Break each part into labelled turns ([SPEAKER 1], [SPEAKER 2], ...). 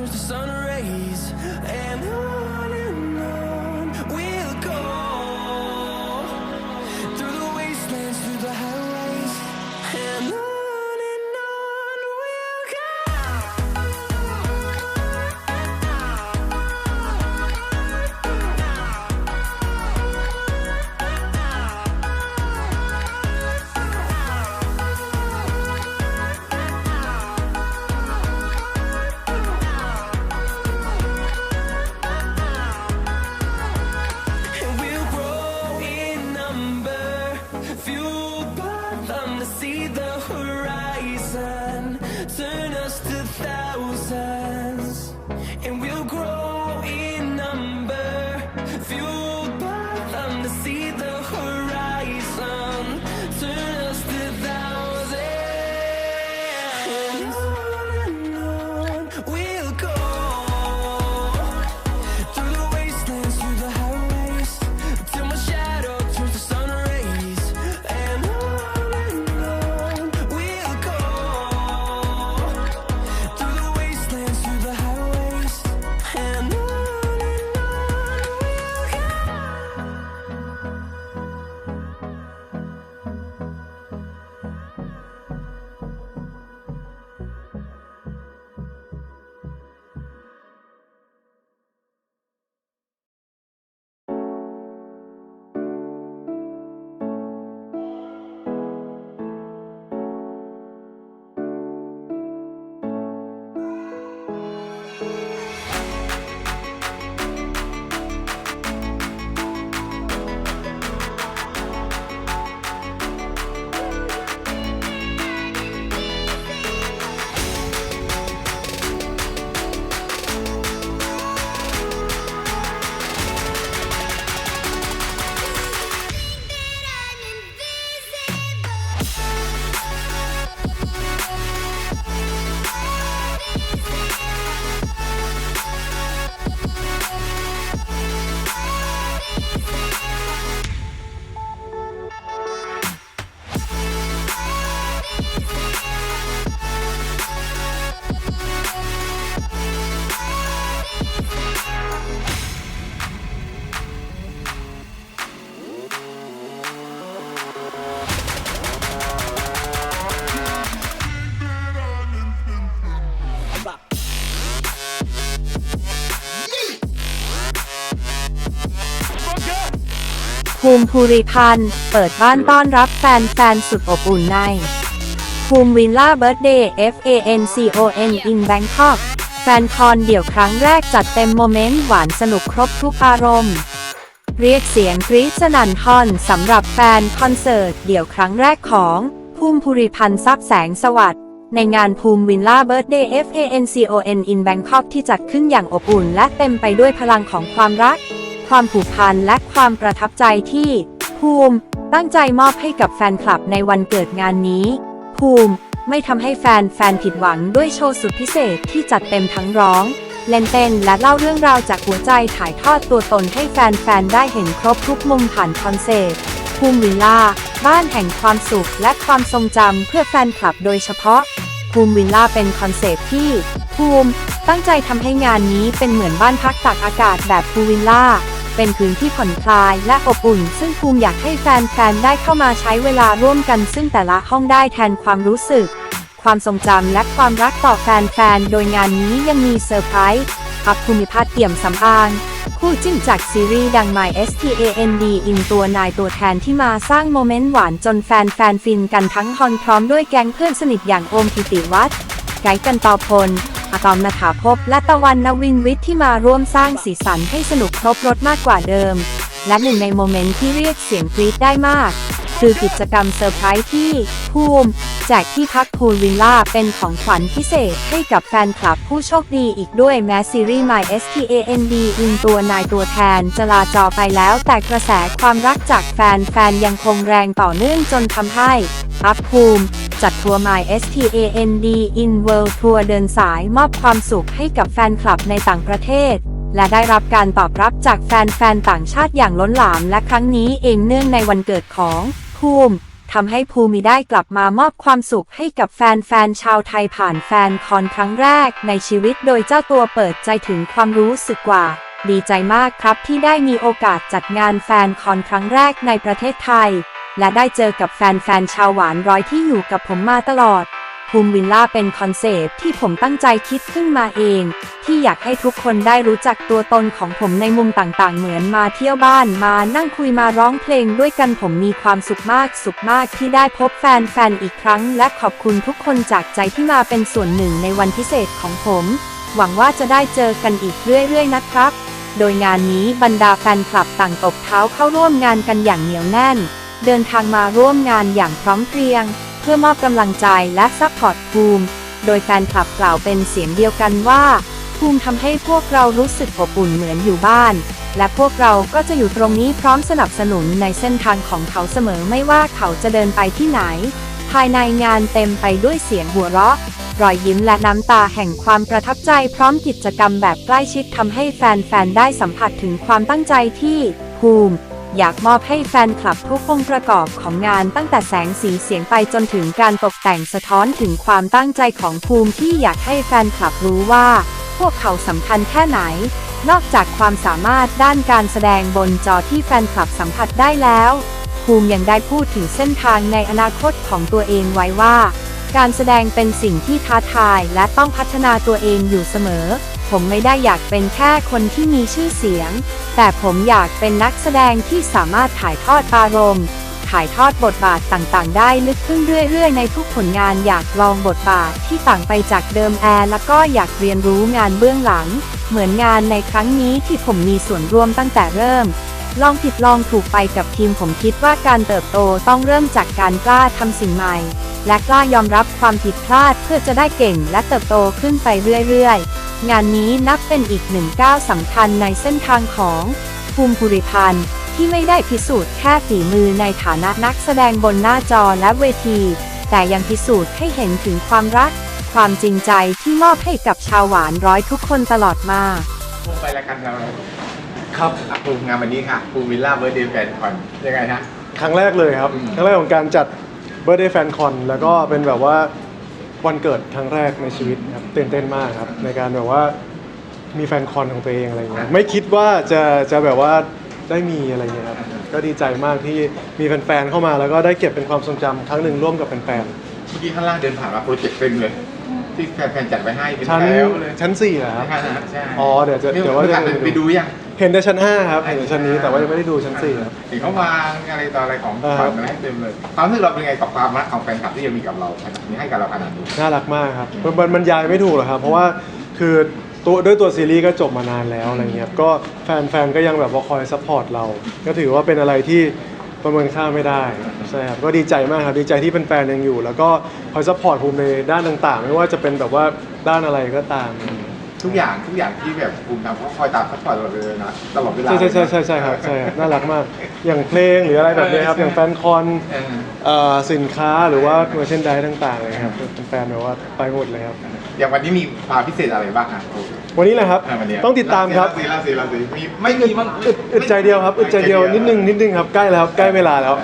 [SPEAKER 1] catch the sun rays and I turn us to thousands. And we'll grow
[SPEAKER 2] ภูมิภูริพันธ์ เปิดบ้านต้อนรับแฟนๆ สุดอบอุ่นใน ภูมิวิลล่าเบิร์ดเดย์ FANCON in Bangkok แฟนคอนเดี่ยวครั้งแรกจัดเต็มโมเมนต์หวานสนุกครบทุกอารมณ์ เรียกเสียงกรี๊ดสนั่นฮอนสำหรับแฟนคอนเสิร์ต เดี่ยวครั้งแรกของภูมิภูริพันธ์ทรัพย์แสงสวัสดิ์ในงานภูมิวิลล่าเบิร์ d เดย์ FANCON in Bangkok ที่จัดขึ้นอย่างอบอุ่น และเต็มไปด้วยพลังของความรัก ความผูกพันและความประทับใจที่ภูมิ ตั้งใจมอบให้กับแฟนคลับในวันเกิดงานนี้ ภูมิไม่ทำให้แฟนแฟนผิดหวังด้วยโชว์สุดพิเศษที่จัดเต็มทั้งร้อง เล่นเต้นและเล่าเรื่องราวจากหัวใจถ่ายทอดตัวตนให้แฟนๆได้เห็นครบทุกมุมผ่านคอนเสิร์ตภูมิวิลล่า บ้านแห่งความสุขและความทรงจำเพื่อแฟนคลับโดยเฉพาะ ภูมิวิลล่าเป็นคอนเซปต์ที่ ภูมิ ตั้งใจทำให้งานนี้เป็นเหมือนบ้านพักตากอากาศแบบภูวิลล่า เป็นพื้นที่ผ่อนคลายและอบอุ่น ซึ่งภูมิอยากให้แฟนๆได้เข้ามาใช้เวลาร่วมกัน ซึ่งแต่ละห้องได้แทนความรู้สึก ความทรงจำและความรักต่อแฟนๆโดยงานนี้ยังมีเซอร์ไพรส์อัพภูมิพัฒน์เปี่ยมสำอางคู่จิ้นจากซีรีส์ดัง My STAND อินตัวนายตัวแทนที่มาสร้างโมเมนต์หวานจนแฟนๆฟินกันทั้งฮอนพร้อมด้วยแก๊งเพื่อนสนิทอย่างโอมกิติวัฒน์ไกด์กันตอพลอะ ตอมนถาภพและตะวันนวินวิทย์ที่มาร่วมสร้างสีสันให้สนุกครบรถมากกว่าเดิม และหนึ่งในโมเมนต์ที่เรียกเสียงกรี๊ดได้มาก คือกิจกรรมเซอร์ไพรส์ที่ภูมิแจกที่พักพูลวิลล่าเป็นของขวัญพิเศษให้กับแฟนคลับผู้โชคดีอีกด้วยแม้ซีรีส์ My STAND อินตัวนายตัวแทนจะลาจอไปแล้วแต่กระแสความรักจากแฟนแฟนยังคงแรงต่อเนื่องจนทำให้อัพภูมิ จัดทัวร์ My STAND in World Tour เดินสายมอบความสุขให้กับแฟนคลับในต่างประเทศ และได้รับการตอบรับจากแฟนๆต่างชาติอย่างล้นหลาม และครั้งนี้เองเนื่องในวันเกิดของภูมิทำให้ภูมิได้กลับมามอบความสุขให้กับแฟนๆชาวไทยผ่านแฟนคอนครั้งแรกในชีวิตโดยเจ้าตัวเปิดใจถึงความรู้สึกว่า ดีใจมากครับที่ได้มีโอกาสจัดงานแฟนคอนครั้งแรกในประเทศไทย และได้เจอกับแฟนๆชาวหวานร้อยที่อยู่กับผมมาตลอดภูมิวิลล่าเป็นคอนเซปที่ผมตั้งใจคิดขึ้นมาเอง ที่อยากให้ทุกคนได้รู้จักตัวตนของผมในมุมต่างๆ เหมือนมาเที่ยวบ้านมานั่งคุยมาร้องเพลงด้วยกันผมมีความสุขมากสุขมากที่ได้พบแฟนๆอีกครั้ง และขอบคุณทุกคนจากใจที่มาเป็นส่วนหนึ่งในวันพิเศษของผม หวังว่าจะได้เจอกันอีกเรื่อยๆ นะครับ โดยงานนี้บรรดาแฟนคลับต่างตบเท้าเข้าร่วมงานกันอย่างเหนียวแน่น เดินทางมาร่วมงานอย่างพร้อมเพรียง เพื่อมอบกำลังใจและซัพพอร์ตภูมิ โดยแฟนคลับกล่าวเป็นเสียงเดียวกันว่า ภูมิทำให้พวกเรารู้สึกอบอุ่นเหมือนอยู่บ้าน และพวกเราก็จะอยู่ตรงนี้พร้อมสนับสนุนในเส้นทางของเขาเสมอไม่ว่าเขาจะเดินไปที่ไหน ภายในงานเต็มไปด้วยเสียงหัวเราะรอยยิ้มและน้ำตาแห่งความประทับใจพร้อมกิจกรรมแบบใกล้ชิดทำให้แฟนๆ ได้สัมผัสถึงความตั้งใจที่ภูมิ อยากมอบให้แฟนคลับทุกองค์ประกอบของงานตั้งแต่แสงสีเสียงไปจนถึงการตกแต่งสะท้อนถึงความตั้งใจของภูมิที่อยากให้แฟนคลับรู้ว่า พวกเขาสำคัญแค่ไหน นอกจากความสามารถด้านการแสดงบนจอที่แฟนคลับสัมผัสได้แล้ว ภูมิยังได้พูดถึงเส้นทางในอนาคตของตัวเองไว้ว่า การแสดงเป็นสิ่งที่ท้าทายและต้องพัฒนาตัวเองอยู่เสมอ ผมไม่ได้อยากเป็นแค่คนที่มีชื่อเสียง แต่ผมอยากเป็นนักแสดงที่สามารถถ่ายทอดอารมณ์ ถ่ายทอดบทบาทต่างๆ ได้ลึกขึ้นเรื่อยๆ ในทุกผลงานอยากลองบทบาทที่ต่างไปจากเดิมแอร์แล้วก็อยากเรียนรู้งานเบื้องหลัง เหมือนงานในครั้งนี้ที่ผมมีส่วนร่วมตั้งแต่เริ่ม ลองผิดลองถูกไปกับทีมผมคิดว่าการเติบโตต้องเริ่มจากการกล้าทำสิ่งใหม่ และกล้ายอมรับความผิดพลาดเพื่อจะได้เก่งและเติบโตขึ้นไปเรื่อยๆ งานนี้นับเป็นอีกหนึ่งก้าวสำคัญในเส้นทางของภูมิภูริพันธ์ที่ไม่ได้พิสูจน์แค่ฝีมือในฐานะนักแสดงบนหน้าจอและเวที แต่ยังพิสูจน์ให้เห็นถึงความรัก ความจริงใจที่มอบให้กับชาวหวานร้อยทุกคนตลอดมา
[SPEAKER 3] ภูมิไปรายการเรา
[SPEAKER 4] ครับ
[SPEAKER 3] อะภูมิงานวันนี้ค่ะภูมิวิลล่าเบอร์เดย์แฟนคอนยังไงฮะ
[SPEAKER 4] ครั้งแรกเลยครับ
[SPEAKER 3] อืม
[SPEAKER 4] ครั้งแรกของการจัดเบ r ร์ d เดย์แฟนคอนแล้วก็เป็นแบบว่า วันเกิดครั้งแรกในชีวิตครับตื่นเต้นมากครับ ในการแบบว่ามีแฟนคอนของตัวเองอะไรเงี้ยไม่คิดว่าจะจะแบบว่าได้มีอะไรเงี้ยครับก็ดีใจมากที่มีแฟนๆเข้ามาแล้วก็ได้เก็บเป็นความทรงจำครั้งหนึ่งร่วมกับแฟน
[SPEAKER 3] เมื่อกี้ข้างล่างเดินผ่านมาโปรเจกต์เต็มเลย ที่แฟนๆจัดไว้ให้เป็น
[SPEAKER 4] ๆชั้น
[SPEAKER 3] แถวเลย
[SPEAKER 4] ชั้นสี่เหรอครับ
[SPEAKER 3] ใช่ฮะใช่
[SPEAKER 4] อ๋อเดี๋ยวจะ
[SPEAKER 3] นี่
[SPEAKER 4] เดี๋ยวว่าจะ
[SPEAKER 3] จะไปดูยัง
[SPEAKER 4] เห็นแต่ชั้นห้าครับเห็นแต่ชั้นนี้แต่ว่ายังไม่ได้ดูชั้นสี่ครับ
[SPEAKER 3] เห็นเขาวางอะไรต่ออะไรของ
[SPEAKER 4] อ่า
[SPEAKER 3] ขวัญมาให้เต็มเลยความรู้สึกเราเป็นไงกับความรักของแฟนคลับที่ยังมีกับเราขนาดนี้ให้กับเราขนาดนี้
[SPEAKER 4] น่ารักมากครับมันมันบรรยายไม่ถูกหรอกครับ เพราะว่าคือตัวด้วยตัวซีรีส์ก็จบมานานแล้วอะไรเงี้ยก็แฟนแฟนก็ยังแบบว่าคอยซัพพอร์ตเรา ก็ถือว่าเป็นอะไรที่ประเมินค่าไม่ได้ใช่ครับก็ดีใจมากครับดีใจที่เป็นแฟนๆยังอยู่ แล้วก็คอยซัพพอร์ตภูมิในด้านต่างๆ ไม่ว่าจะเป็นแบบว่าด้านอะไรก็ตาม
[SPEAKER 3] ทุกอย่างทุกอย่างที่แบบภูมิทำเขาคอยตามซัพพอร์ตตลอดเลยนะตลอดเวลา
[SPEAKER 4] ใช่ใช่ใช่ใช่ใช่ครับใช่ครับน่ารักมาก อย่างเพลงหรืออะไรแบบนี้ครับอย่างแฟนคอน
[SPEAKER 3] เออ
[SPEAKER 4] เอ่อสินค้าหรือว่าเมอร์เชนดายต่างๆเลยครับเป็นแฟนแบบว่าไปหมดเลยครับ
[SPEAKER 3] อย่างวันนี้มีความพิเศษอะไรบ้างอะโอ้
[SPEAKER 4] วันนี้แหละครับ
[SPEAKER 3] อะวันนี้
[SPEAKER 4] ต้องติดตามครับ
[SPEAKER 3] เล่สิเล่าสิเล่าสิมีไม่มีมั้ง
[SPEAKER 4] อึดอึดใจเดียวครับอึดใจเดียวนิดนึงนิดนึงครับใกล้แล้วครับใกล้เวลาแล้ว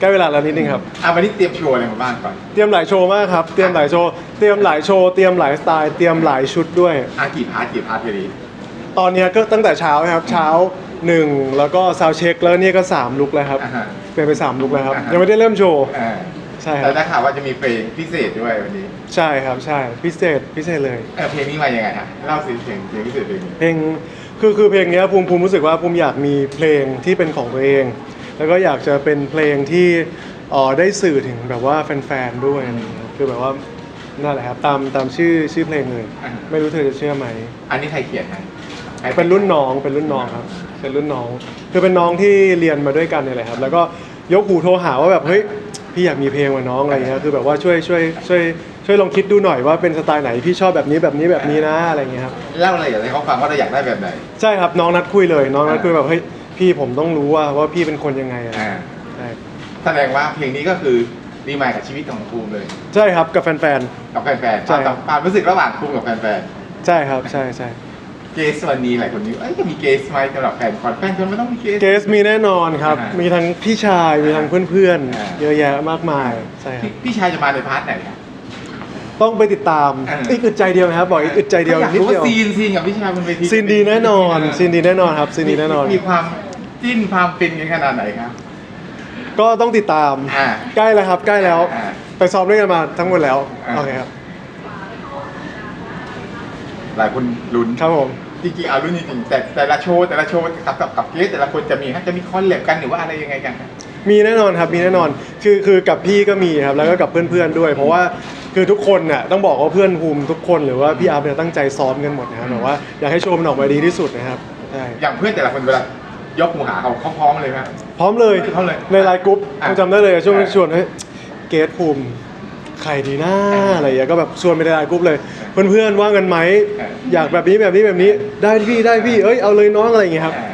[SPEAKER 4] ใกล้เวลาแล้วนิดนึงครับ
[SPEAKER 3] อะวันนี้เตรียมโชว์อะไรมาบ้างก่อน
[SPEAKER 4] เตรียมหลายโชว์มากครับ เตรียมหลายโชว์ เตรียมหลายโชว์ เตรียมหลายสไตล์ เตรียมหลายชุดด้วย
[SPEAKER 3] อะกี่พาร์ทกี่พาร์ทวันนี้
[SPEAKER 4] ตอนเนี้ยก็ตั้งแต่เช้าครับ เช้าหนึ่งแล้วก็ซาวเช็คแล้วเนี่ยก็สามลุกแล้วครับ
[SPEAKER 3] อ่าฮะ
[SPEAKER 4] เปลี่ยนไปสามลุกแล้วครับ
[SPEAKER 3] อ่าฮะ
[SPEAKER 4] ยังไม่ได้เริ่มโชว์
[SPEAKER 3] อ่า
[SPEAKER 4] ใช่ค
[SPEAKER 3] แต่
[SPEAKER 4] รับ
[SPEAKER 3] ได้ข่าวว่าจะมีเพลงพิเศษด้วยวันนี้
[SPEAKER 4] ใช่ครับ ใช่ พิเศษ พิเศษเลย
[SPEAKER 3] เออเพลงนี้มายังไงฮะเล่าสิเพลงเพลงพิเศษเพลงนี้
[SPEAKER 4] เพลง คือ คือเพลงเนี้ยภูมิภูมิรู้สึกว่าภูมิอยากมีเพลงที่เป็นของตัวเอง แล้วก็อยากจะเป็นเพลงที่เอ่อได้สื่อถึงแบบว่าแฟนๆด้วยอะไรอย่างเงี้ยคือแบบว่านั่นแหละครับตามตามชื่อชื่อเพลงเลย ไม่รู้เธอจะเชื่อไหม
[SPEAKER 3] อันนี้ใครเขียนให้ใค
[SPEAKER 4] เป็นรุ่นน้องเป็นรุ่นน้องครับเป็นรุ่นน้อง คือเป็นน้องที่เรียนมาด้วยกันเนี่ยแหละครับ แล้วก็ยกหูโทรหาว่าแบบเฮ้ยพี่อยากมีเพลงว่ะน้องอะไรเงี้ยคือแบบว่าช่วยช่วยช่วยช่วยลองคิดดูหน่อยว่าเป็นสไตล์ไหนพี่ชอบแบบนี้แบบนี้แบบนี้นะอะไรเงี้ยครับ
[SPEAKER 3] เล่าอะไรอยากให้เขาฟังว่าเราอยากได้แบบไหน
[SPEAKER 4] ใช่ครับน้องนัดคุยเลย น้องนัดคุยแบบเฮ้ย พี่ผมต้องรู้ว่าว่าพี่เป็นคนยังไงอะ
[SPEAKER 3] อ่า
[SPEAKER 4] ใช่
[SPEAKER 3] แสดงว่าเพลงนี้ก็คือรีมายกับชีวิตของภูมิเลย
[SPEAKER 4] ใช่ครับกับแฟน
[SPEAKER 3] กับแฟนๆ
[SPEAKER 4] ใช่ครับ
[SPEAKER 3] ความรู้สึกระหว่างภูมิกับแฟน
[SPEAKER 4] ๆ ใช่ครับใช่ใช่
[SPEAKER 3] ๆเกสวันนี้หลายคนนึกเอ้ยจะมีเกสไหมสำหรับแฟนคอนแฟนคนไม่ต้องมีเกส
[SPEAKER 4] เกสมีแน่นอนครับ
[SPEAKER 3] อ่ามี
[SPEAKER 4] มีทั้งพี่ชายมีทั้งเพื่อน
[SPEAKER 3] อ่า
[SPEAKER 4] ๆ เยอะแยะมากมายใช่ครับ
[SPEAKER 3] พี่พี่ชายจะมาในพาร์ทไหนครับ
[SPEAKER 4] ต้องไปติดตาม
[SPEAKER 3] อ่า
[SPEAKER 4] อีกอึดใจเดียวนะครับบอกอีกอึดใจเดียว
[SPEAKER 3] อยาก
[SPEAKER 4] นิด
[SPEAKER 3] รู้
[SPEAKER 4] เดียว
[SPEAKER 3] ว่าซีนซีนกับพี่ชายบนเวที
[SPEAKER 4] ซีนดีแน่นอนซีนดีแน่นอนครับซีนดีแน่นอน
[SPEAKER 3] มีความ จิ้นความฟินกันขนาดไหนครับ
[SPEAKER 4] ก็ต้องติดตาม
[SPEAKER 3] อ่า
[SPEAKER 4] ใกล้แล้วครับ ใกล้แล้ว
[SPEAKER 3] อ่า
[SPEAKER 4] ไปซ้อมด้วยกันมาทั้งหมดแล้ว
[SPEAKER 3] อ่า
[SPEAKER 4] โอเคครับ
[SPEAKER 3] หลายคนลุ้น
[SPEAKER 4] ครับผม
[SPEAKER 3] จริงๆเอารุ่นจริงๆแต่แต่ละโชว์แต่ละโชว์กับกับกับเกสแต่ละคนจะมีจะมีคอนแลบกันหรือว่าอะไรยังไงกันครับ
[SPEAKER 4] มีแน่นอนครับ มีแน่นอน คือคือกับพี่ก็มีครับ แล้วก็กับเพื่อนๆด้วย เพราะว่าคือทุกคนน่ะต้องบอกว่าเพื่อนภูมิทุกคนหรือว่าพี่อาร์ตเนี่ยตั้งใจซ้อมกันหมดนะครับแบบว่าอยากให้โชว์มันออกมาดีที่สุดนะครับ ใช่
[SPEAKER 3] อย่างเพื่อนแต่ละคนเวลา ยกหูหาเขาเขาพร้อมเลยครับ
[SPEAKER 4] พร้อมเลย
[SPEAKER 3] พร้อมเลย
[SPEAKER 4] ในไลน์กรุ๊ป
[SPEAKER 3] อะ
[SPEAKER 4] ผมจำได้เลยช่วง
[SPEAKER 3] อะ
[SPEAKER 4] ชวนเฮ้ยเกสภูมิใครดีนะอะไรอย่างเงี้ยก็แบบชวนไปในไลน์กรุ๊ปเลย เพื่อนๆว่างกันไหม
[SPEAKER 3] อะ
[SPEAKER 4] อยากแบบนี้แบบนี้แบบนี้ได้พี่ได้พี่เอ้ยเอาเลยน้องอะไรอย่างเงี้ยครับ
[SPEAKER 3] อ่า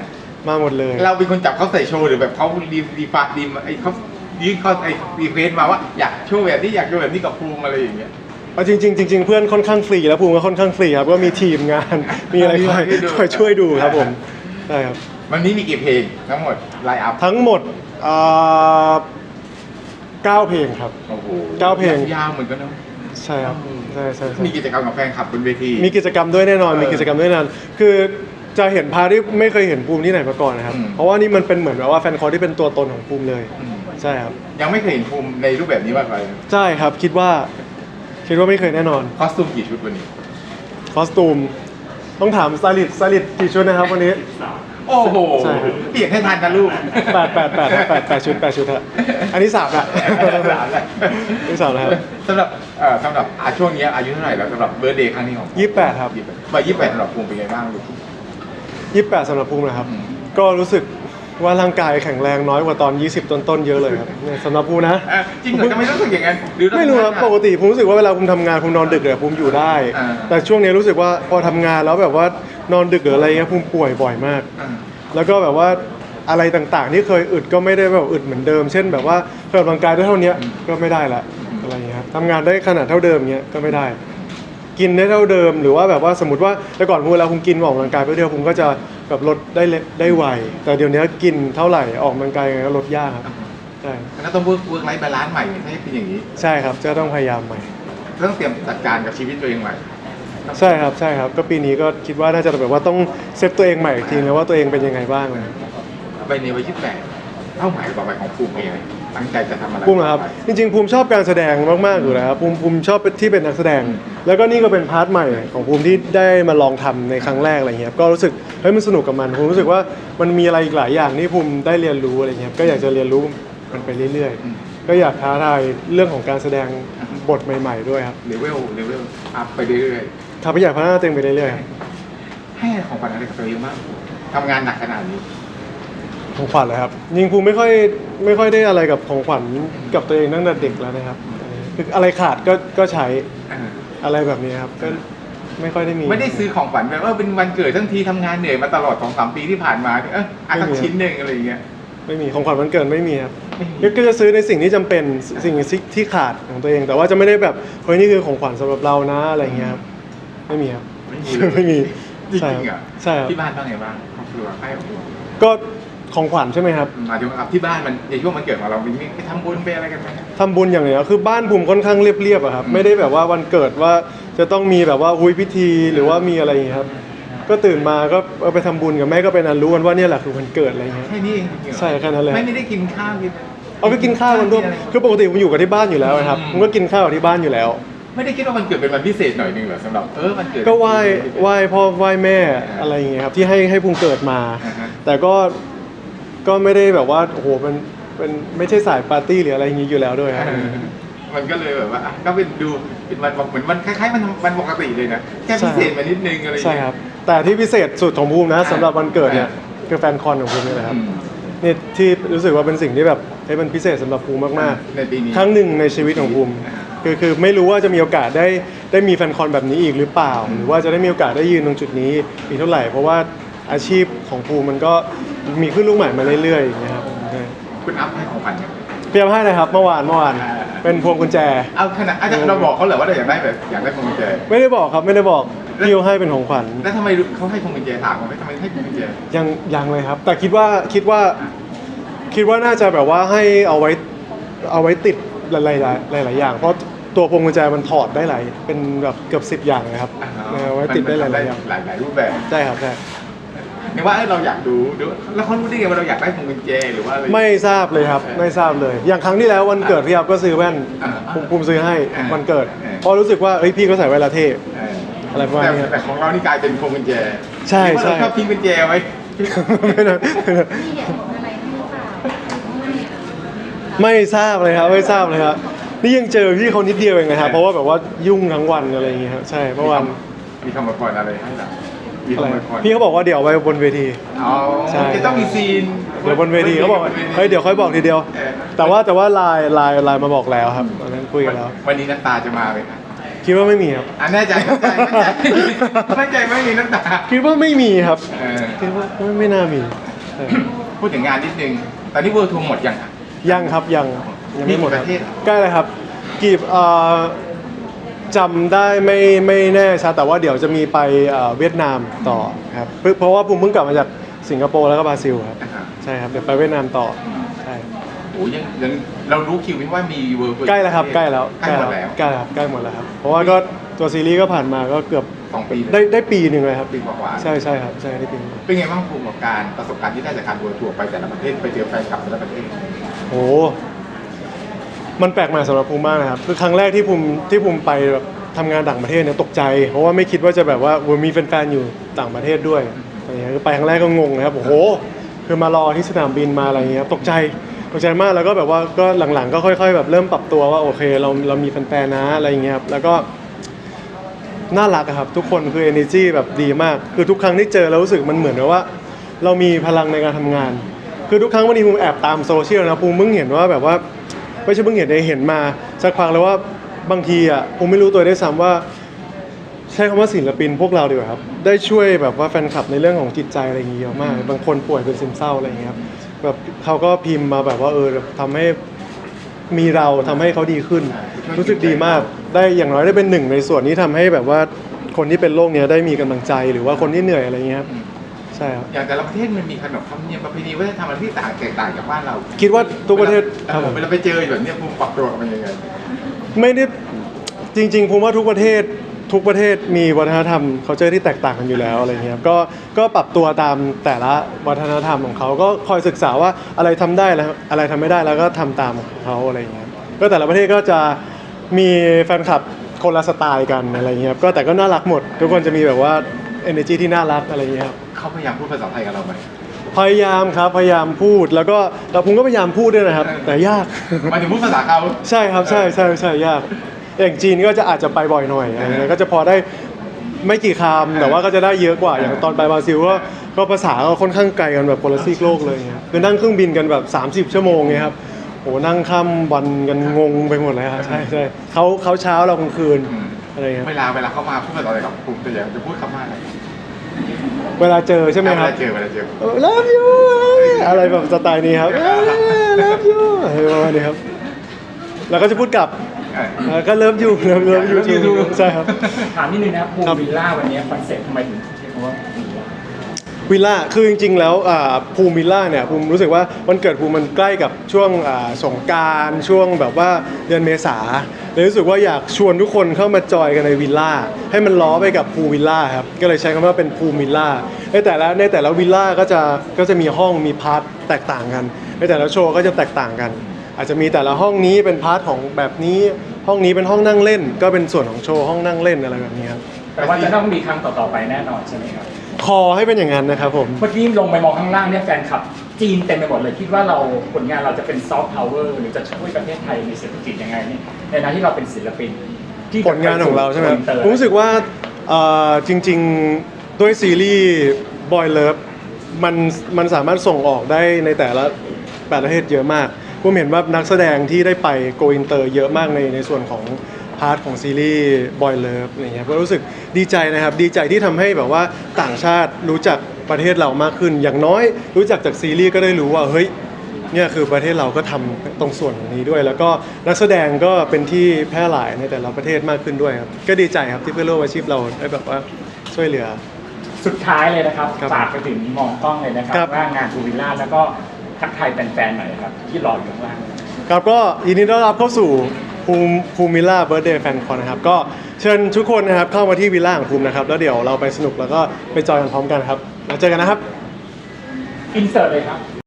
[SPEAKER 4] มาหมดเลย
[SPEAKER 3] เราเป็นคนจับเขาใส่โชว์หรือแบบเขาดีดีฟาดีมไอเขายื่นเขาไอรีเควสมาว่าอยากโชว์แบบนี้อยากโชว์แบบนี้กับภูมิอะไรอย่างเงี้ย
[SPEAKER 4] เอาจริงๆจริงๆเพื่อนค่อนข้างฟรีแล้วภูมิก็ค่อนข้างฟรีครับก็มีทีมงาน มีอะไรคอย
[SPEAKER 3] มีอะไรให้ดู
[SPEAKER 4] คอยช่วยดูครับผมใช่ครับ
[SPEAKER 3] วันนี้มีกี่เพลงทั้งหมดไลน์อัพ
[SPEAKER 4] ทั้งหมดอ่าเก้าเพลงครับ
[SPEAKER 3] โอ้โห
[SPEAKER 4] เก้าเพลง
[SPEAKER 3] ยาวเหมือนกันเนอะ
[SPEAKER 4] ใช่ครับใช่ใช่ใช่
[SPEAKER 3] มีกิจกรรมกับแฟนคลับบนเวที
[SPEAKER 4] มีกิจกรรมด้วยแน่นอน
[SPEAKER 3] เออ
[SPEAKER 4] มีกิจกรรมด้วยแน่นอนคือจะเห็นพาร์ทที่ไม่เคยเห็นภูมิที่ไหนมาก่อนนะครับ
[SPEAKER 3] อืม
[SPEAKER 4] เพราะว่านี่มันเป็นเหมือนแบบว่าแฟนคอร์ที่เป็นตัวตนของภูมิเลย
[SPEAKER 3] อืม
[SPEAKER 4] ใช่ครับ
[SPEAKER 3] ยังไม่เคยเห็นภูมิในรูปแบบนี้มาก่อนเลย
[SPEAKER 4] ใช่ครับ คิดว่า คิดว่าไม่เคยแน่นอน
[SPEAKER 3] คอสตูมกี่ชุดวันนี้
[SPEAKER 4] คอสตูม ต้องถามสไตลิสต์สไตลิสต์กี่ชุดนะครับวันนี้
[SPEAKER 3] โอ้โห
[SPEAKER 4] ใช่ครับ
[SPEAKER 3] เปลี่ยนให้ทันนะลูก
[SPEAKER 4] แปดแปดแปดแปดแปดชุดแปดชุดฮะอันนี้สามละ
[SPEAKER 3] สามแล้ว
[SPEAKER 4] อันนี้สามแล้วครับ
[SPEAKER 3] สำหรับเอ่อสำหรับอะช่วงนี้อายุเท่าไหร่แล้วสำหรับเบ r ร์ d เดย์ครั้งนี้ของ
[SPEAKER 4] ยี่สิบแปดครับ
[SPEAKER 3] เบอร์ยี่สิบแปดสำหรับภูมิเป็นไงบ้างลูก
[SPEAKER 4] ยี่สิบแปดสำหรับภูมินะครับ
[SPEAKER 3] อืม
[SPEAKER 4] ก็รู้สึก ว่าร่างกายแข็งแรงน้อยกว่าตอน 20 ต้นๆเยอะเลยครับเนี่ยสำหรับภูมินะ
[SPEAKER 3] อะจริงเหรอจะไม่รู้สึกอย่างนั้นหรือ
[SPEAKER 4] ไม่รู้ครับปกติผมรู้สึกว่าเวลาผมทำงานผมนอนดึกเลยผมอยู่ได้
[SPEAKER 3] อ่า
[SPEAKER 4] แต่ช่วงนี้รู้สึกว่าพอทำงานแล้วแบบว่านอนดึกหรืออะไรเงี้ยผมป่วยบ่อยมาก
[SPEAKER 3] อะ
[SPEAKER 4] แล้วก็แบบว่าอะไรต่างๆ ที่เคยอึดก็ไม่ได้แบบอึดเหมือนเดิม เช่นแบบว่าเคยออกกำลังกายได้เท่านี้ก็ไม่ได้ละอะไรเงี้ยครับทำงานได้ขนาดเท่าเดิมเงี้ยก็ไม่ได้ กินได้เท่าเดิมหรือว่าแบบว่าสมมติว่าแต่ก่อนเวลาผมกินออกกำลังกายไปเดียวผมก็จะ แบบลดได้เร็วได้ไว แต่เดี๋ยวนี้กินเท่าไหร่ออกกำลังกายยังไงก็ลดยากครับใช่
[SPEAKER 3] งั้นต้องเวิร์กเวิร์กไลฟ์บาลานซ์ใหม่ถ้าให้เป็นอย่างนี้
[SPEAKER 4] ใช่ครับจะต้องพยายามใหม่
[SPEAKER 3] ต้องเตรียมจัดการกับชีวิตตัวเองใหม่
[SPEAKER 4] ใช่ครับใช่ครับ ก็ปีนี้ก็คิดว่าน่าจะแบบว่าต้องเซตตัวเองใหม่อีกทีนะว่าตัวเองเป็นยังไงบ้างเลย
[SPEAKER 3] ไปในวัยยี่สิบแปดเป้าหมายต่อไปของภูมิเป็นยังไง ตั้งใจจะทำอะไร
[SPEAKER 4] ภูมิเหรอครับ จริง ๆ ภูมิชอบการแสดงมากๆอยู่แล้วครับภูมิภูมิชอบที่เป็นนักแสดง แล้วก็นี่ก็เป็นพาร์ทใหม่ของภูมิที่ได้มาลองทำในครั้งแรกอะไรเงี้ยครับก็รู้สึกเฮ้ยมันสนุกกับมันภูมิรู้สึกว่ามันมีอะไรอีกหลายอย่างที่ภูมิได้เรียนรู้อะไรเงี้ยครับก็อยากจะเรียนรู้มันไปเรื่อย ๆ ก็อยากท้าทายเรื่องของการแสดงบทใหม่ ๆ ด้วยครับ
[SPEAKER 3] เลเวลเลเวลอัพไปเรื่อย
[SPEAKER 4] ครับอยากพัฒนาตัวเองไปเรื่อยๆครับ
[SPEAKER 3] ๆให้ของขวัญอะไรกับตัวเองบ้างทำงานหนักขนาดนี้
[SPEAKER 4] ของขวัญเลยครับยิงภูมิไม่ค่อยไม่ค่อยได้อะไรกับของขวัญกับตัวเองตั้งแต่เด็กแล้วนะครับคืออะไรขาดก็ก็ใช้
[SPEAKER 3] เออ
[SPEAKER 4] อะไรแบบนี้ครับก็ไม่ค่อยได้มี
[SPEAKER 3] ไม่ได้ซื้อของขวัญแบบว่าเป็นวันเกิดทั้งทีทำงานเหนื่อยมาตลอดสองสามปีที่ผ่านมาเอออะสักชิ้นหนึ่งอะไรอย่างเงี้ย
[SPEAKER 4] ไม่มีของขวัญวันเกิดไม่มีครับ
[SPEAKER 3] ไม่มี
[SPEAKER 4] ก็จะซื้อในสิ่งที่จำเป็นสิ่งที่ขาดของตัวเอง แต่ว่าจะไม่ได้แบบเฮ้ยนี่คือของขวัญสำหรับเรานะอะไรเงี้ยครับไม่มีครับ
[SPEAKER 3] ไม่มี
[SPEAKER 4] ไม่มี
[SPEAKER 3] จริง
[SPEAKER 4] ใช่
[SPEAKER 3] ๆ
[SPEAKER 4] ค
[SPEAKER 3] อะ
[SPEAKER 4] รับใช่ครับ
[SPEAKER 3] ที่บ้านบ้างไงบ้างครอบครัวให้
[SPEAKER 4] ก็ ของขวัญใช่ไหมครับ
[SPEAKER 3] หมายถึงว่าที่บ้านมันในช่วงมันเกิดของเรามีไปทำบุญไปอะไรกันไหม
[SPEAKER 4] ทำบุญอย่างเดียวคือบ้านภูมิค่อนข้างเรียบๆอะครับไม่ได้แบบว่าวันเกิดว่าจะต้องมีแบบว่าหุยพิธีหรือว่ามีอะไรอย่างเงี้ยครับ ก็ตื่นมาก็เอาไปทำบุญกับแม่ก็เป็นอันรู้กันว่าเนี่ยแหละคือวันเกิดอะไรเงี้ย
[SPEAKER 3] แค่นี้เองจริงๆเหรอ
[SPEAKER 4] ใช่แค่นั้นเลย
[SPEAKER 3] ไม่ได้กินข้าวกิน
[SPEAKER 4] เอาไปกินข้าวกันด้วยคือปกติผมอยู่กับที่บ้านอยู่แล้วนะครับ
[SPEAKER 3] อืม
[SPEAKER 4] ผมก็กินข้าวกับที่บ้านอยู่แล้ว
[SPEAKER 3] ไม่ได้คิดว่ามันเกิดเป็นวันพิเศษหน่อยหนึงเหรอสำหรับเออมันเกิด
[SPEAKER 4] ก็ไหว้ไหว้พ่อไหว้แม่อะไรอย่างเงี้ยครับที่ให้ให้ภูมิเกิดมา
[SPEAKER 3] อ่าฮะ
[SPEAKER 4] แต่ก็ ก็ไม่ได้แบบว่าโอ้โหเป็นเป็นไม่ใช่สายปาร์ตี้หรืออะไรอย่างงี้อยู่แล้วด้วยครับ
[SPEAKER 3] เออมันก็เลยแบบว่าอะก็เป็นดูเป็นวันเหมือนวันคล้ายๆมันวันปกติเลยนะแค่พิเศษมานิดนึงอะไรอย่าง
[SPEAKER 4] ใช่
[SPEAKER 3] เงี้ย
[SPEAKER 4] ครับ แต่ที่พิเศษสุดของภูมินะสำหรับวันเกิดเนี่ย
[SPEAKER 3] อ่
[SPEAKER 4] คือแฟนคอนของภูมินี่แหละครับ
[SPEAKER 3] อืม
[SPEAKER 4] นี่ที่รู้สึกว่าเป็นสิ่งที่แบบเฮ้ยมันพิเศษสำหรับภูมิมาก
[SPEAKER 3] ในปีนี้
[SPEAKER 4] ๆครั้งหนึ่งในชีวิตของภูมิ
[SPEAKER 3] อ่า
[SPEAKER 4] คือคือไม่รู้ว่าจะมีโอกาสได้ได้มีแฟนคอนแบบนี้อีกหรือเปล่า หรือว่าจะได้มีโอกาสได้ยืนตรงจุดนี้อีกเท่าไหร่ เพราะว่า อาชีพของภูมิมันก็มีขึ้นลูกใหม่มาเรื่อยๆอย่างเงี้ยครับใช่
[SPEAKER 3] คุณอัพให้ของขวัญเนี่ย
[SPEAKER 4] เตรียมให้นะครับเมื่อวานเมื่อวาน
[SPEAKER 3] อ่า
[SPEAKER 4] เป็นพวงกุญแจ
[SPEAKER 3] เอาขนาดอาจจะเราบอกเขาเหรอว่าเราอยากได้แบบอยากได้พวงกุญแจ
[SPEAKER 4] ไม่ได้บอกครับไม่ได้บอกพี่เขาให้เป็นของขวัญ
[SPEAKER 3] แล้วทำไมเขาให้พวงกุญแจถามเขาไหมทำไมให้พวงกุญแจ
[SPEAKER 4] ยังยังเลยครับ แต่คิดว่าคิดว่าคิดว่าน่าจะแบบว่าให้เอาไว้เอาไว้ติดหลายๆหลายๆอย่าง เพราะตัวพวงกุญแจมันถอดได้หลายเป็นแบบเกือบสิบ10อย่างนะครับเอาไว้ติดได้หลายๆอย่าง
[SPEAKER 3] หลายหลายๆรูปแบบ
[SPEAKER 4] ใช่ครับใช่
[SPEAKER 3] นี่ว่าเอ้ยเราอยากดูดูแล้วเขารู้ได้ไงว่าเราอยากได้พวงกุญแจหรือว่าอะไร
[SPEAKER 4] ไม่ทราบเลยครับ ไม่ทราบเลย อย่างครั้งที่แล้ววันเกิดพี่ครับก็ซื้อแว่น
[SPEAKER 3] อ่า
[SPEAKER 4] ภูมิภูมิซื้อให้
[SPEAKER 3] อ่า
[SPEAKER 4] วันเกิด
[SPEAKER 3] อ่า
[SPEAKER 4] เพราะรู้สึกว่าเอ้ยพี่ก็ใส่แว่นและเท่
[SPEAKER 3] เออ
[SPEAKER 4] อะไรประมาณ
[SPEAKER 3] แต่
[SPEAKER 4] นี้
[SPEAKER 3] แต่ของเรานี่กลายเป็นพวงกุญแจ
[SPEAKER 4] ใช่
[SPEAKER 3] หรือว่า
[SPEAKER 4] ใช่
[SPEAKER 3] เราชอบทิ้งกุญแจไว้
[SPEAKER 4] ไม่นะ
[SPEAKER 5] มีเหตุผลอะไรให้หรือเปล่า
[SPEAKER 4] ไม่ทราบเลยครับไม่ทราบเลยครับนี่ยังเจอพี่เขานิดเดียวเองนะครับเพราะว่าแบบว่ายุ่งทั้งวันอะไรอย่างเงี้ยครับใช่เมื่อวาน
[SPEAKER 3] มีคำอวยพรอะไรให้เรา มี
[SPEAKER 4] อะไร
[SPEAKER 3] คำอวยพร
[SPEAKER 4] พี่เขาบอกว่าเดี๋ยวเอาไว้บนเวที
[SPEAKER 3] อ๋อ
[SPEAKER 4] ใช่
[SPEAKER 3] จะต้องมีซีน
[SPEAKER 4] เดี๋ยวบนเวทีเขาบอกว่าเฮ้ยเดี๋ยวค่อยบอกทีเดียว
[SPEAKER 3] เออ
[SPEAKER 4] แต่ว่าแต่ว่าไลน์ไลน์ไลน์มาบอกแล้วครับตอนนั้นคุยกันแล้ว
[SPEAKER 3] วันนี้น้ำตาจะมาไหมครับ
[SPEAKER 4] คิดว่าไม่มีครับ
[SPEAKER 3] อันแน่ใจมั่นใจมั่นใจมั่นใจไม่มีน้ำตา
[SPEAKER 4] คิดว่าไม่มีครับ
[SPEAKER 3] เออ
[SPEAKER 4] คิดว่าไม่ไม่น่ามีเออ
[SPEAKER 3] พูดถึงงานนิดนึง ตอนนี้เวิร์ทัวร์หมดยังอะ
[SPEAKER 4] ยังครับยังยังไม่หมดครับ
[SPEAKER 3] มีกี่ประเทศ
[SPEAKER 4] ใกล้เลยครับ กีบเอ่อ จำได้ไม่ไม่แน่ชัดแต่ว่าเดี๋ยวจะมีไปเอ่อเวียดนามต่อครับเพราะเพราะว่าผมเพิ่งกลับมาจากสิงคโปร์แล้วก็บราซิลครับ
[SPEAKER 3] อ่าฮะ
[SPEAKER 4] ใช่ครับเดี๋ยวไปเวียดนามต่อใช่
[SPEAKER 3] โอ้ยังยังเรารู้คิวไหมว่ามีเวิร์
[SPEAKER 4] ใกล้แล้วครับใกล้แล้ว
[SPEAKER 3] ใกล้หมดแล้ว
[SPEAKER 4] ใกล้แล้วครับใกล้หมดแล้วครับเพราะว่าก็ตัวซีรีส์ก็ผ่านมาก็เกือบ
[SPEAKER 3] สองปี
[SPEAKER 4] ได้ได้ปีหนึ่งเลยครับ
[SPEAKER 3] ปีกว่าๆ
[SPEAKER 4] ใช่ใช่ครับใช่ได้ปีหนึ่ง
[SPEAKER 3] เป็นไงบ้างภูมิกับการประสบการณ์ที่ได้จากการเวิร์ทัวร์ไปแต่ละประเทศไปเจอแฟนคลับแต่ละประเทศ
[SPEAKER 4] โอ้ มันแปลกใหม่สำหรับภูมิมากนะครับคือครั้งแรกที่ภูมิที่ภูมิไปแบบทำงานต่างประเทศเนี่ยตกใจ เพราะว่าไม่คิดว่าจะแบบว่าโอ้ยมีแฟนๆอยู่ต่างประเทศด้วยอะไรเงี้ยคือไปครั้งแรกก็งงนะครับโอ้โหคือมารอที่สนามบินมาอะไรเงี้ยครับตกใจตกใจมากแล้วก็แบบว่าก็หลังๆ ก็ค่อย ๆ แบบเริ่มปรับตัวว่าโอเค เราเรามีแฟนๆนะอะไรเงี้ยครับแล้วก็น่ารักอะครับทุกคนคือ energy แบบดีมาก คือทุกครั้งที่เจอเรารู้สึกมันเหมือนกับว่า เรามีพลังในการทำงาน คือทุกครั้งวันนี้ภูมิแอบตามโซเชียลนะภูมิเพิ่งเห็นว่าแบบว่า ไม่ใช่เพิ่งเห็นเลยเห็นมาสักพักแล้วว่าบางทีอะภูมิไม่รู้ตัวได้วยซ้ำว่า ใช้คำว่าศิลปินพวกเราดีกว่าครับ ได้ช่วยแบบว่าแฟนคลับในเรื่องของจิตใจอะไรอย่างเงี้ยเยอะมาก บางคนป่วยเป็นซึมเศร้าอะไรอย่างเงี้ยครับแบบเขาก็พิมพ์มาแบบว่าเออทำให้มีเราทำให้เขาดีขึ้น รู้สึกดีมากได้อย่างน้อยได้เป็นหนึ่งในส่วนนี้ทำให้แบบว่าคนที่เป็นโรคเนี้ยได้มีกำลังใจหรือว่าคนที่เหนื่อยอะไรเงี้ยครับ ใช่ครับ
[SPEAKER 3] อย่างแต่ละประเทศมันมีขนบธรรมเนียมประเพณีวัฒนธรรมอะไรที่ต่างแตกต่างจากบ้านเรา
[SPEAKER 4] คิดว่าทุกประเทศครับผม
[SPEAKER 3] เวลาไปเจอแบบเนี้ยภูมิปรับตัวกับมันยังไง
[SPEAKER 4] ไม่ได้จริงๆผมว่าทุกประเทศทุกประเทศมีวัฒนธรรมเขาเจอที่แตกต่างกันอยู่แล้วอะไรเงี้ยครับก็ก็ปรับตัวตามแต่ละวัฒนธรรมของเขาก็คอยศึกษาว่าอะไรทำได้แล้วอะไรทำไม่ได้แล้วก็ทำตามเขาอะไรเงี้ยครับก็แต่ละประเทศก็จะมีแฟนคลับคนละสไตล์กันอะไรเงี้ยครับก็แต่ก็น่ารักหมด ทุกคนจะมีแบบว่า energy ที่น่ารักอะไรเงี้ยครับ
[SPEAKER 3] เขาพยายามพูดภาษาไทยกับเราไหม
[SPEAKER 4] พยายามครับพยายามพูดแล้วก็เราผมก็พยายามพูดด้วยนะครับ แต่ยาก
[SPEAKER 3] หมายถึงพูดภาษาเขา
[SPEAKER 4] ใช่ครับใช่ใช่ใช่ยากอย่างจีนก็จะอาจจะไปบ่อยหน่อยอะไรเงี้ยก็จะพอได้ไม่กี่คำแต่ว่าก็จะได้เยอะกว่าอย่างตอนไปบราซิลก็ก็ภาษาก็ค่อนข้างไกลกันแบบคนละซีกโลกเลยครับคือนั่งเครื่องบินกันแบบ 30 ชั่วโมงไงครับโอ้นั่งข้ามวันกันงงไปหมดเลยครับใช่ใช่เขาเขาเช้าเรากลางคืน
[SPEAKER 3] อืม
[SPEAKER 4] อะไรเงี้ย
[SPEAKER 3] เวลาเวลาเขามาพูดอะไรกับภูมิตัวอย่างจะพูดคำว่าอะไร
[SPEAKER 4] เวลาเจอใช่ไหม
[SPEAKER 3] เว
[SPEAKER 4] ครั
[SPEAKER 3] ลา
[SPEAKER 4] บ
[SPEAKER 3] เจอเวลาเจอ
[SPEAKER 4] เลิฟยูอะไรแบบสไตล์นี้ครับเลิฟยูอะไรประมาณนี้ครับ แล้วก็จะพูดกลับ
[SPEAKER 3] เออ
[SPEAKER 4] เออก็เลิฟยูเลิฟเลิฟยู
[SPEAKER 3] Love you too
[SPEAKER 4] ใช่ครับ
[SPEAKER 6] ถามนิดนึงนะครับภู
[SPEAKER 4] ครับ
[SPEAKER 6] วิลล่าวันนี้คอนเซ็ปต์ทำไมถึงใช้คำว่าวิลล่า
[SPEAKER 4] วิลล่าคือจริงๆ แล้วอ่าภูมิวิลล่าเนี่ยภูมิรู้สึกว่าวันเกิดภูมิมันใกล้กับช่วงอ่าสงกรารช่วงแบบว่าเดือนเมษาเลยรู้สึกว่าอยากชวนทุกคนเข้ามาจอยกันในวิลล่าให้มันล้อไปกับภูวิลล่าครับก็เลยใช้คำว่าเป็นภูมิวิลล่าในแต่ละในแต่ละวิลล่าก็จะก็จะมีห้องมีพาร์ทแตกต่างกัน ในแต่ละโชว์ก็จะแตกต่างกัน อาจจะมีแต่ละห้องนี้เป็นพาร์ทของแบบนี้ห้องนี้เป็นห้องนั่งเล่น ก็เป็นส่วนของโชว์ห้องนั่งเล่นอะไรแบบนี้ครับ
[SPEAKER 6] แต่ว่าจะต้องมีครั้งต่อๆไปแน่นอนใช่ไหมครับ
[SPEAKER 4] คอให้เป็นอย่างนั้นนะครับผม
[SPEAKER 6] เมื่อกี้ลงไปมองข้างล่างเนี่ยแฟนคลับ จีนเต็มไปหมดเลยคิดว่าเราผลงานเราจะเป็นซอฟต์พาวเวอร์หรือจะช่วยประเทศไทยในเศรษฐกิจยังไงเนี่ยในฐานะที่เราเป็นศิลปินที่
[SPEAKER 4] ผลงานของเราใช่ไหมครับ
[SPEAKER 6] อินเตอ
[SPEAKER 4] ผมรู้สึกว่าเอ่อจริงๆด้วยซีรีส์ Boy Love มันมันสามารถส่งออกได้ในแต่ละประเทศเยอะมากผมเห็นว่านักแสดงที่ได้ไปโกอินเตอร์เยอะมากในในส่วนของ พาร์ทของซีรีส์ Boy Love อะไรเงี้ยก็รู้สึกดีใจนะครับ ดีใจที่ทำให้แบบว่าต่างชาติรู้จักประเทศเรามากขึ้น อย่างน้อยรู้จักจากซีรีส์ก็ได้รู้ว่าเฮ้ยเนี่ยคือประเทศเราก็ทำตรงส่วนของนี้ด้วย แล้วก็นักแสดงก็เป็นที่แพร่หลายในแต่ละประเทศมากขึ้นด้วยครับก็ดีใจครับที่เพื่อนร่วมอาชีพเราได้แบบว่าช่วยเหลือ
[SPEAKER 6] สุดท้ายเลยนะครับ
[SPEAKER 4] ครับ
[SPEAKER 6] ฝากไปถึงมองกล้องเลยนะครับ
[SPEAKER 4] ครับ
[SPEAKER 6] ว่างานภูวิลล่าแล้วก็ทักทายแฟนๆหน่อยนะครับที่รออยู่ข้างล่าง
[SPEAKER 4] ครับก็ยินดีต้อนรับเข้าสู่ ภูมิภูมิลล่าเบิร์ดเดย์แฟนคอนนะครับ ก็เชิญทุกคนนะครับเข้ามาที่วิลล่าของภูมินะครับ แล้วเดี๋ยวเราไปสนุกแล้วก็ไปจอยกันพร้อมกันครับ แล้วเจอกันนะครับ
[SPEAKER 6] อินเสิร์ตเลยครับ